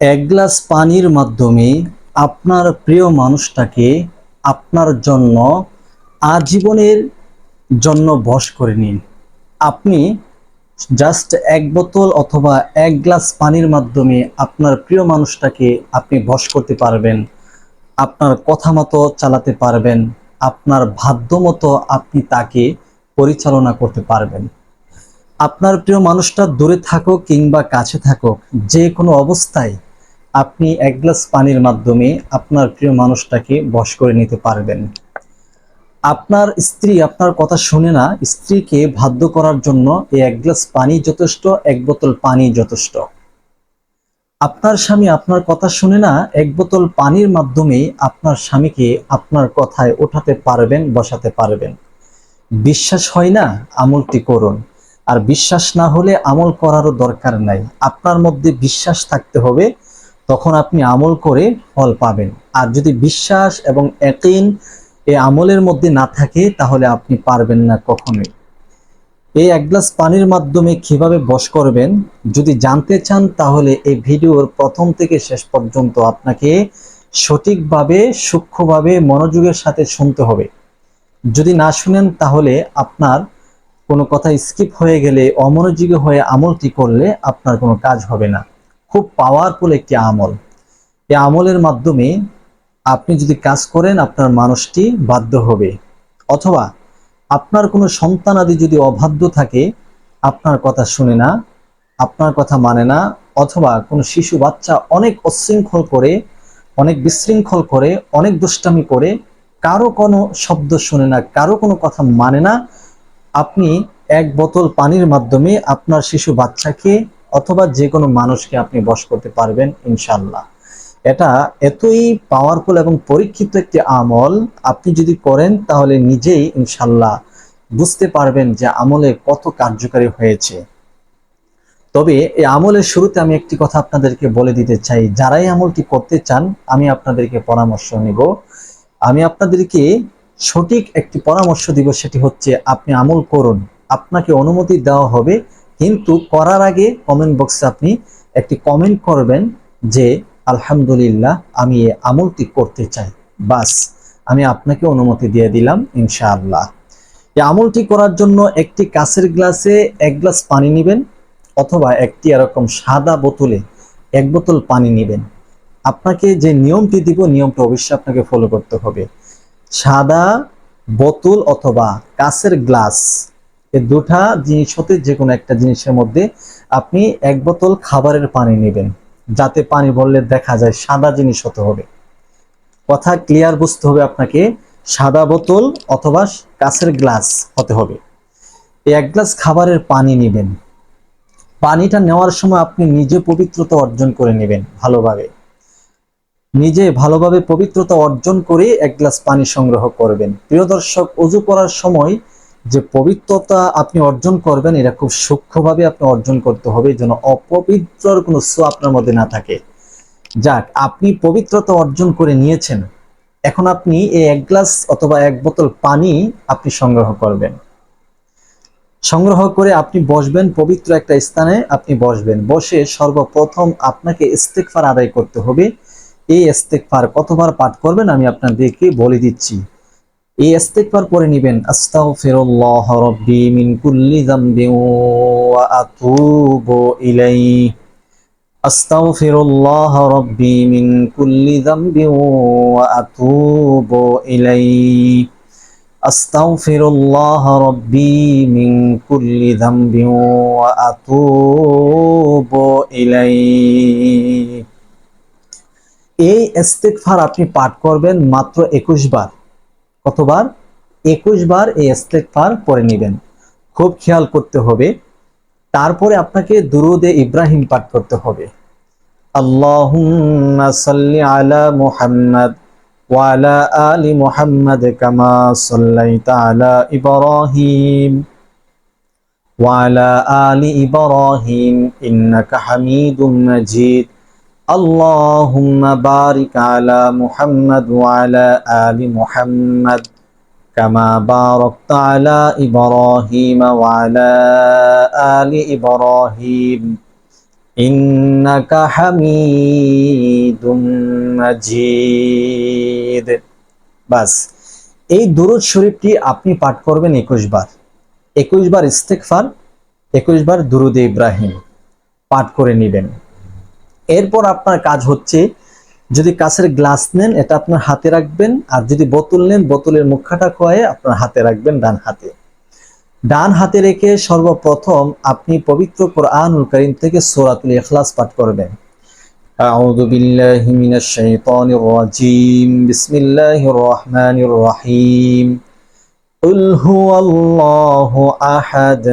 এক গ্লাস পানির মাধ্যমে আপনার প্রিয় মানুষটাকে আপনার জন্য আজীবনের জন্য বশ করে নিন। আপনি জাস্ট এক বোতল অথবা এক গ্লাস পানির মাধ্যমে আপনার প্রিয় মানুষটাকে আপনি বশ করতে পারবেন, আপনার কথা মতো চালাতে পারবেন, আপনার ভাদ্য মতো আপনি তাকে পরিচালনা করতে পারবেন। আপনার প্রিয় মানুষটা দূরে থাকুক কিংবা কাছে থাকুক, যে কোনো অবস্থায় আপনি এক গ্লাস পানির মাধ্যমে আপনার প্রিয় মানুষটাকে বশ করে নিতে পারবেন। আপনার স্ত্রী আপনার কথা শুনে না, স্ত্রীকে বাধ্য করার জন্য এই এক গ্লাস পানি যথেষ্ট, এক বোতল পানি যথেষ্ট। আপনার স্বামী আপনার কথা শুনে না, এক বোতল পানির মাধ্যমে আপনার স্বামীকে আপনার কথায় ওঠাতে পারবেন, বসাতে পারবেন। বিশ্বাস হয় না, আমলটি করুন। আর বিশ্বাস না হলে আমল করারও দরকার নাই। আপনার মধ্যে বিশ্বাস থাকতে হবে তখন আপনি আমল করে ফল পাবেন। আর যদি বিশ্বাস এবং একিন এ আমলের মধ্যে না থাকে, তাহলে আপনি পারবেন না কখনোই। এই এক গ্লাস পানির মাধ্যমে কীভাবে বশ করবেন? যদি জানতে চান, তাহলে এই ভিডিওর প্রথম থেকে শেষ পর্যন্ত আপনাকে সঠিকভাবে, সূক্ষ্মভাবে মনোযোগের সাথে শুনতে হবে। যদি না শুনেন, তাহলে আপনার কোনো কথা স্কিপ হয়ে গেলে, অমনোযোগী হয়ে আমলটি করলে আপনার কোনো কাজ হবে না। খুব পাওয়ারফুল একটি আমল। এই আমলের মাধ্যমে আপনি যদি কাজ করেন, আপনার মানুষটি বাধ্য হবে। অথবা আপনার কোনো সন্তান আদি যদি অবাধ্য থাকে, আপনার কথা শুনে না, আপনার কথা মানে না, অথবা কোনো শিশু, বাচ্চা অনেক অশৃঙ্খল করে, অনেক বিশৃঙ্খল করে, অনেক দুষ্টামি করে, কারও কোনো শব্দ শুনে না, কারও কোনো কথা মানে না, আপনি এক বোতল পানির মাধ্যমে আপনার শিশু বাচ্চাকে অথবা যে কোনো মানুষকে আপনি বশ করতে পারবেন ইনশাল্লাহ এটা এতই পাওয়ারফুল এবং পরীক্ষিত একটি আমল, আপনি যদি করেন তাহলে নিজেই ইনশাল্লাহ বুঝতে পারবেন যে আমলে কত কার্যকারী হয়েছে। তবে এই আমলের শুরুতে আমি একটি কথা আপনাদেরকে বলে দিতে চাই, যারাই আমলটি করতে চান, আমি আপনাদেরকে পরামর্শ নিব। আমি আপনাদেরকে সঠিক একটি পরামর্শ দিব, সেটি হচ্ছে আপনি আমল করুন। আপনাকে অনুমতি দেওয়া হবে কিন্তু করার আগে কমেন্ট বক্সে আপনি একটি কমেন্ট করবেন যে, আলহামদুলিল্লাহ, আমি এই আমলটি করতে চাই। বাস, আমি আপনাকে অনুমতি দিয়ে দিলাম, ইনশাআল্লাহ। এই আমলটি করার জন্য একটি কাঁচের গ্লাসে এক গ্লাস পানি নেবেন অথবা একটি এরকম সাদা বোতলে এক বোতল পানি নেবেন। আপনাকে যে নিয়মটি দিব, নিয়মটা অবশ্যই আপনাকে ফলো করতে হবে। সাদা বোতল অথবা কাঁচের গ্লাস এই দুটা জিনিস হতে যে কোনো একটা জিনিসের মধ্যে আপনি এক বোতল খাবারের পানি নেবেন, যাতে পানি বললে দেখা যায় সাদা জিনিস হতে হবে। কথা ক্লিয়ার বুঝতে হবে আপনাকে, সাদা বোতল অথবা কাঁচের গ্লাস হতে হবে। এক গ্লাস খাবারের পানি নেবেন। পানিটা নেওয়ার সময় আপনি নিজে পবিত্রতা অর্জন করে নেবেন ভালোভাবে। নিজে ভালোভাবে পবিত্রতা অর্জন করে এক গ্লাস পানি সংগ্রহ করবেন। প্রিয় দর্শক অজু করার সময় যে পবিত্রতা আপনি অর্জন করবেন, এটা খুব সূক্ষ্মভাবে আপনি অর্জন করতে হবে, যেন অপবিত্রর কোনো সু আপনার মধ্যে না থাকে। যাক, আপনি পবিত্রতা অর্জন করে নিয়েছেন। এখন আপনি এই এক গ্লাস অথবা এক বোতল পানি আপনি সংগ্রহ করবেন। সংগ্রহ করে আপনি বসবেন, পবিত্র একটা স্থানে আপনি বসবেন। বসে সর্বপ্রথম আপনাকে ইস্তেকফার আদায় করতে হবে। এই ইস্তেকফার কতবার পাঠ করবেন আমি আপনাদেরকে বলে দিচ্ছি। এই ইস্তেকবার পরে নেবেন। আস্তাগফিরুল্লাহ রাব্বি মিন কুল্লি যামবিন ওয়া আতুবু ইলাইহি। আস্তাগফিরুল্লাহ রাব্বি মিন কুল্লি যামবিন ওয়া আতুবু ইলাইহি। আস্তাগফিরুল্লাহ রাব্বি মিন কুল্লি যামবিন ওয়া আতুবু ইলাইহি। এই ইস্তেগফার আপনি পাঠ করবেন মাত্র 21 বার। কতবার একুশ বার এই ইস্তেকফার পরে নেবেন। খুব খেয়াল করতে হবে। তারপরে আপনাকে দুরুদে ইব্রাহিম পাঠ করতে হবে। আলা আলি ইন্নাকা হামিদুম মাজিদ। اللهم بارك على محمد وعلى آل محمد كما باركت على إبراهيم وعلى آل إبراهيم ইন্নাকা হামিদুম মাজিদ বাস এই দুরুদ শরীফটি আপনি পাঠ করবেন একুশ বার একুশ বার ইস্তেকফার একুশ বার দুরুদ ইব্রাহিম পাঠ করে নেবেন এরপর আপনার কাজ হচ্ছে যদি কাছের গ্লাস নেন এটা আপনার হাতে রাখবেন আর যদি বোতল নেন বোতলের মুখাটা খোয়ে আপনার হাতে রাখবেন ডান হাতে ডান হাতে রেখে সর্বপ্রথম আপনি পবিত্র কোরআনুল করিম থেকে সূরাতুল ইখলাস পাঠ করবেন أعوذ بالله من الشيطان الرجيم بسم الله الرحمن الرحيم قل هو الله أحد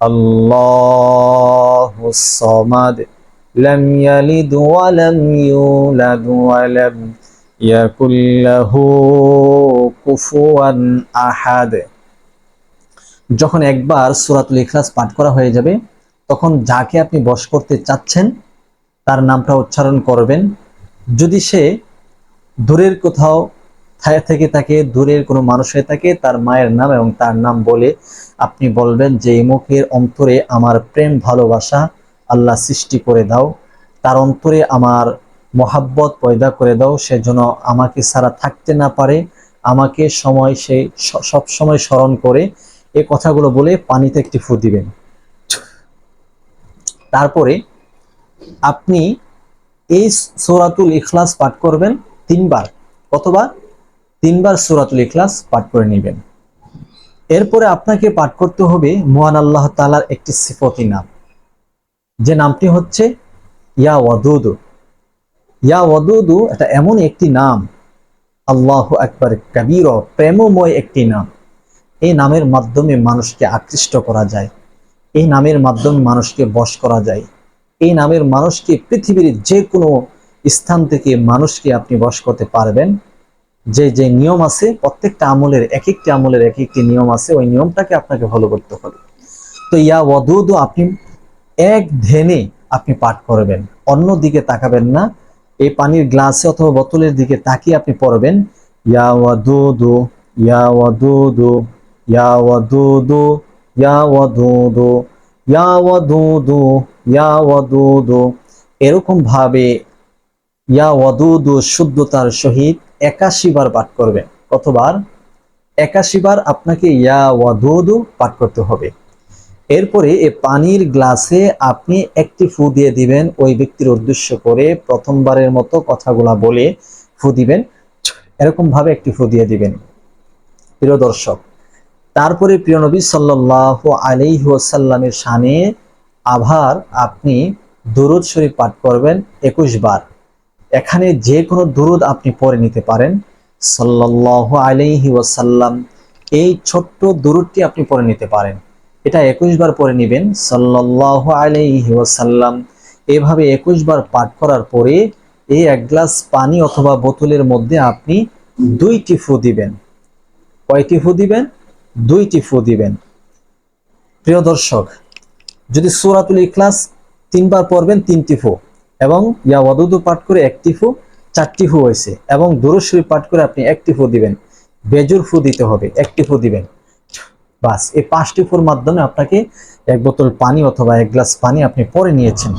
الله الصمد لم يلد ولم يولد ولم يكن له كفوا أحد যখন একবার সূরাতুল ইখলাস পাঠ করা হয়ে যাবে তখন যাকে আপনি বশ করতে চাচ্ছেন তার নামটা উচ্চারণ করবেন যদি সে দূরের কোথাও থায় থেকে থাকে দূরের কোনো মানুষ হয়ে থাকে তার মায়ের নাম এবং তার নাম বলে আপনি বলবেন যে এই মুখের অন্তরে আমার প্রেম ভালোবাসা আল্লাহ সৃষ্টি করে দাও, তার অন্তরে আমার মহাব্বত পয়দা করে দাও, সে যেন আমাকে সারা থাকতে না পারে, আমাকে সময় সে সব সময় স্মরণ করে এই কথাগুলো বলে পানিতে একটি ফু দিবেন। তারপরে আপনি এই সূরাতুল ইখলাস পাঠ করবেন তিনবার অথবা তিনবার সূরাতুল ইখলাস পাঠ করে নেবেন। এরপরে আপনাকে পাঠ করতে হবে মহান আল্লাহ তালার একটি সিফতি নাম। যে নামটি হচ্ছে ইয়া ওয়াদুদু। ইয়া ওয়াদুদু এটা এমন একটি নাম, আল্লাহ একবার কবির প্রেমময় একটি নাম। এই নামের মাধ্যমে মানুষকে আকৃষ্ট করা যায়, এই নামের মাধ্যমে মানুষকে বশ করা যায়, এই নামের মানুষকে পৃথিবীর যে কোনো স্থান থেকে মানুষকে আপনি বশ করতে পারবেন। যে যে নিয়ম আছে, প্রত্যেকটা আমলের এক একটি আমলের এক একটি নিয়ম আছে, ওই নিয়মটাকে আপনাকে ফলো করতে হবে। তো ইয়া ওয়াদুদ আপনি এক ধ্যানে আপনি পাঠ করবেন। অন্য দিকে তাকাবেন না, এই পানির গ্লাসে অথবা বোতলের দিকে তাকিয়ে আপনি পড়বেন। ইয়া ওয়াদুদু ইয়া ওয়াদুদু ইয়া ওয়াদুদু ইয়া ওয়াদুদু ইয়া ওয়াদুদু ইয়া ওয়াদুদু। এরকম ভাবে ইয়া ওয়াদুদু শুদ্ধতার সহিত একাশি বার পাঠ করবেন। কতবার? একাশি বার আপনাকে ইয়া ওয়াদুদু পাঠ করতে হবে। এরপরে এ পানির গ্লাসে আপনি একটি ফু দিয়ে দিবেন। ওই ব্যক্তির উদ্দেশ্য করে প্রথমবারের মতো কথাগুলা বলে ফু দিবেন। এরকম ভাবে একটি ফু দিয়ে দিবেন। প্রিয় দর্শক, তারপরে প্রিয় নবী সাল্লাহ আলাইহি ওয়াসাল্লামের শানে আভার আপনি দুরুদ শরীফ পাঠ করবেন একুশ বার। এখানে যে কোনো দুরুদ আপনি পড়ে নিতে পারেন। সাল্লাহ আলাইহি ওয়াসাল্লাম এই ছোট্ট দুরুদটি আপনি পড়ে নিতে পারেন। এটা একুশ বার পরে নেবেন সাল্লাহ আলাইহি ওয়াসাল্লাম। এভাবে একুশ বার পাঠ করার পরে এই এক গ্লাস পানি অথবা বোতলের মধ্যে আপনি দুইটি ফু দিবেন। কয়টি ফু দিবেন? দুইটি ফু দিবেন। প্রিয় দর্শক, যদি সুরাতুল ইখলাস তিনবার পড়বেন, তিনটি ফু, এবং ইয়া ওয়াদুদু পাঠ করে একটি ফু, চারটি ফু হয়েছে, এবং দুরুশ্বরী পাঠ করে আপনি একটি ফু দিবেন। বেজুর ফু দিতে হবে, একটি ফু দিবেন। বাস, এই পাঁচটি ফুর মাধ্যমে আপনাকে এক বোতল পানি অথবা এক গ্লাস পানি আপনি পরে নিয়েছেন।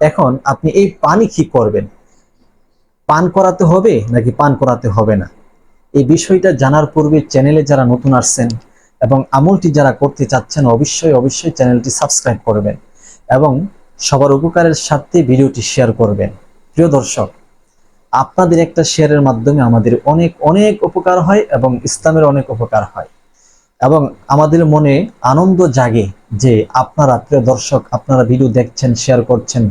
এখন আপনি এই পানি কি করবেন? পান করাতে হবে নাকি পান করাতে হবে না? এই বিষয়টা জানার পূর্বে চ্যানেলে যারা নতুন আসছেন এবং আমলটি যারা করতে চাচ্ছেন অবশ্যই অবশ্যই চ্যানেলটি সাবস্ক্রাইব করবেন এবং সবার উপকারের সাথে ভিডিওটি শেয়ার করবেন। প্রিয় দর্শক, আপনাদের একটা শেয়ারের মাধ্যমে আমাদের অনেক অনেক উপকার হয় এবং ইসলামের অনেক উপকার হয়। এবং আমাদের মনে আনন্দ জাগে যে আপনারা, প্রিয় দর্শক, আপনারা ভিডিও দেখছেন শেয়ার করছেন,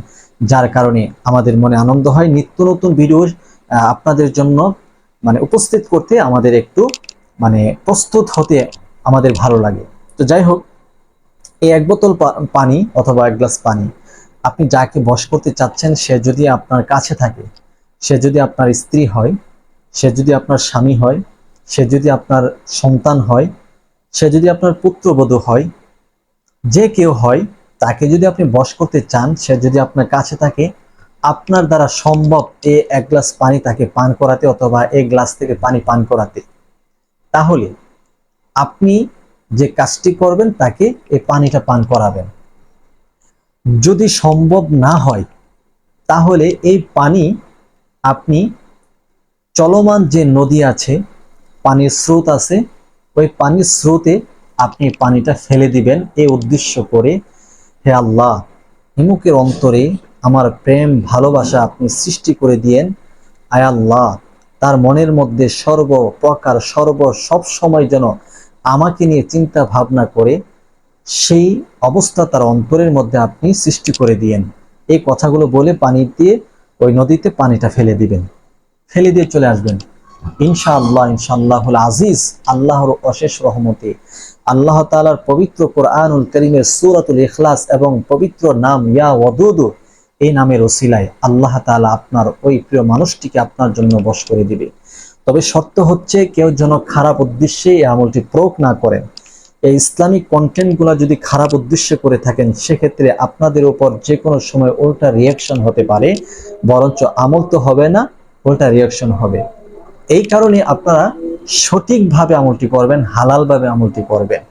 যার কারণে আমাদের মনে আনন্দ হয়। নিত্য নতুন ভিডিও আপনাদের জন্য মানে উপস্থিত করতে আমাদের একটু মানে প্রস্তুত হতে আমাদের ভালো লাগে। তো যাই হোক, এই এক বোতল পানি অথবা এক গ্লাস পানি, আপনি যাকে বশ করতে চাচ্ছেন, সে যদি আপনার কাছে থাকে, সে যদি আপনার স্ত্রী হয়, সে যদি আপনার স্বামী হয়, সে যদি আপনার সন্তান হয় সে যদি আপনার পুত্রবধূ হয়, যে কেউ হয়, তাকে যদি আপনি বশ করতে চান, সে যদি আপনার কাছে থাকে, আপনার দ্বারা সম্ভব এ এক গ্লাস পানি তাকে পান করাতে অথবা এক গ্লাস থেকে পানি পান করাতে। তাহলে আপনি যে কাজটি করবেন, তাকে এই পানিটা পান করাবেন। যদি সম্ভব না হয়, তাহলে এই পানি আপনি চলমান যে নদী আছে, পানির স্রোত আছে ওই পানির স্রোতে আপনি পানিটা ফেলে দিবেন। এই উদ্দেশ্য করে হে আল্লাহ, হিমুকের অন্তরে আমার প্রেম, ভালোবাসা আপনি সৃষ্টি করে দিয়েন। আয় আল্লাহ, তার মনের মধ্যে সর্ব প্রকার সর্ব সব সময় যেন আমাকে নিয়ে চিন্তা ভাবনা করে, সেই অবস্থা তার অন্তরের মধ্যে আপনি সৃষ্টি করে দিয়েন। এই কথাগুলো বলে পানি দিয়ে ওই নদীতে পানিটা ফেলে দিবেন। ফেলে দিয়ে চলে আসবেন। ইনশাআল্লাহ, ইনশাআল্লাহুল আজিজ, আল্লাহর অশেষ রহমতে। আল্লাহ তাআলার পবিত্র কোরআনুল করিমের সূরাতুল ইখলাস এবং পবিত্র নাম ইয়া ওয়াদুদু, এই নামের ওসিলায় আল্লাহ তাআলা আপনার ওই প্রিয় মানুষটিকে আপনার জন্য বশ করে দিবে। তবে শর্ত হচ্ছে কেউ যেন খারাপ উদ্দেশ্যে এই আমলটি প্রয়োগ না করেন। এই ইসলামিক কন্টেন্টগুলো যদি খারাপ উদ্দেশ্যে করে থাকেন, সেক্ষেত্রে আপনাদের উপর যে কোনো সময় উল্টা রিয়াকশন হতে পারে, বরঞ্চ আমল তো হবে না, উল্টা রিয়াকশন হবে। এই কারণে আপনারা সঠিকভাবে আমলটি করবেন, হালালভাবে আমলটি করবেন।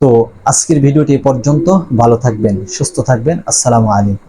তো আজকের ভিডিওটি পর্যন্ত। ভালো থাকবেন, সুস্থ থাকবেন। আসসালামু আলাইকুম।